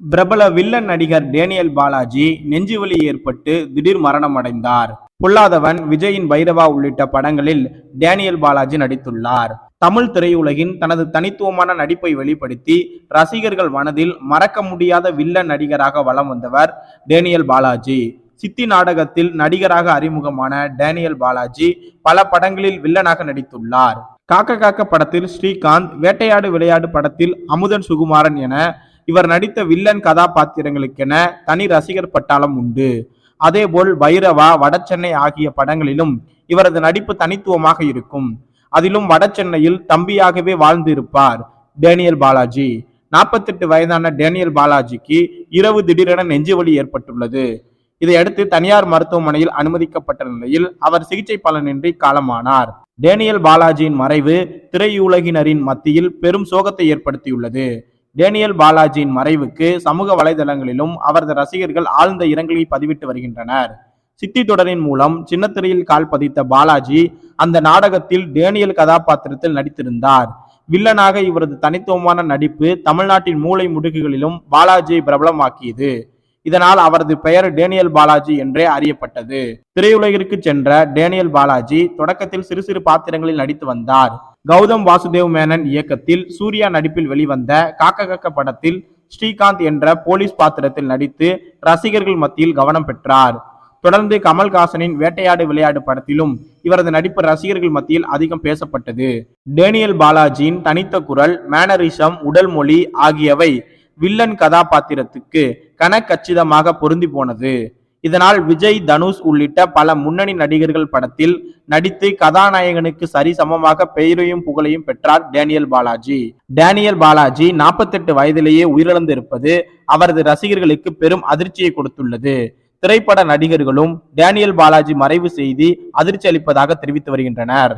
பிரபல வில்லன் நடிகர் டேனியல் பாலாஜி நெஞ்சுவலி ஏற்பட்டு திடீர் மரணம் அடைந்தார் பொல்லாதவன் விஜயின் பைரவா உள்ளிட்ட படங்களில் டேனியல் பாலாஜி நடித்துள்ளார். தமிழ் திரையுலகின் தனது தனித்துவமான நடிப்பை வெளிப்படுத்தி ரசிகர்கள் மனதில் மறக்க முடியாத வில்லன் நடிகராக வலம் வந்தவர் டேனியல் பாலாஜி. சித்தி நாடகத்தில் நடிகராக அறிமுகமான டேனியல் பாலாஜி பல படங்களில் வில்லனாக நடித்துள்ளார். காக்க காக்க படத்தில் ஸ்ரீகாந்த் வேட்டையாடு விளையாடு படத்தில் அமுதன் சுகுமாரன் என இவர் நடித்த வில்லன் கதாபாத்திரங்களுக்கென தனி ரசிகர் பட்டாளம் உண்டு. அதேபோல் பைரவா வடசென்னை ஆகிய படங்களிலும் இவரது நடிப்பு தனித்துவமாக இருக்கும். அதிலும் வடசென்னையில் தம்பியாகவே வாழ்ந்து இருப்பார் டேனியல் பாலாஜி. நாற்பத்தெட்டு வயதான டேனியல் பாலாஜிக்கு இரவு திடீரென நெஞ்சுவலி ஏற்பட்டுள்ளது. இதையடுத்து தனியார் மருத்துவமனையில் அனுமதிக்கப்பட்ட நிலையில் அவர் சிகிச்சை பலனின்றி காலமானார். டேனியல் பாலாஜியின் மறைவு திரையுலகினரின் மத்தியில் பெரும் சோகத்தை ஏற்படுத்தியுள்ளது. டேனியல் பாலாஜியின் மறைவுக்கு சமூக வலைதளங்களிலும் அவரது ரசிகர்கள் ஆழ்ந்த இரங்கலை பதிவிட்டு வருகின்றனர். சித்தி தொடரின் மூலம் சின்னத்திரையில் கால் பதித்த பாலாஜி அந்த நாடகத்தில் டேனியல் கதாபாத்திரத்தில் நடித்திருந்தார். வில்லனாக இவரது தனித்துவமான நடிப்பு தமிழ்நாட்டின் மூலை முடுக்குகளிலும் பாலாஜியை பிரபலமாக்கியது. இதனால் அவரது பெயர் டேனியல் பாலாஜி என்றே அறியப்பட்டது. திரையுலகிற்கு சென்ற டேனியல் பாலாஜி தொடக்கத்தில் சிறு சிறு பாத்திரங்களில் நடித்து வந்தார். கௌதம் வாசுதேவ் மேனன் இயக்கத்தில் சூர்யா நடிப்பில் வெளிவந்த காக்க கக்க படத்தில் ஸ்ரீகாந்த் என்ற போலீஸ் பாத்திரத்தில் நடித்து ரசிகர்கள் மத்தியில் கவனம் பெற்றார். தொடர்ந்து கமல்ஹாசனின் வேட்டையாடு விளையாடு படத்திலும் இவரது நடிப்பு ரசிகர்கள் மத்தியில் அதிகம் பேசப்பட்டது. டேனியல் பாலாஜியின் தனித்த குரல் மேனரிசம் உடல் மொழி ஆகியவை வில்லன் கதாபாத்திரத்துக்கு கனக்கச்சிதமாக பொருந்தி போனது. இதனால் விஜய் தனுஷ் உள்ளிட்ட பல முன்னணி நடிகர்கள் படத்தில் நடித்து கதாநாயகனுக்கு சரிசமமாக பெயரையும் புகழையும் பெற்றார் டேனியல் பாலாஜி. டேனியல் பாலாஜி நாற்பத்தெட்டு வயதிலேயே உயிரிழந்திருப்பது அவரது ரசிகர்களுக்கு பெரும் அதிர்ச்சியை கொடுத்துள்ளது. திரைப்பட நடிகர்களும் டேனியல் பாலாஜி மறைவு செய்தி அதிர்ச்சி அளிப்பதாக தெரிவித்து வருகின்றனர்.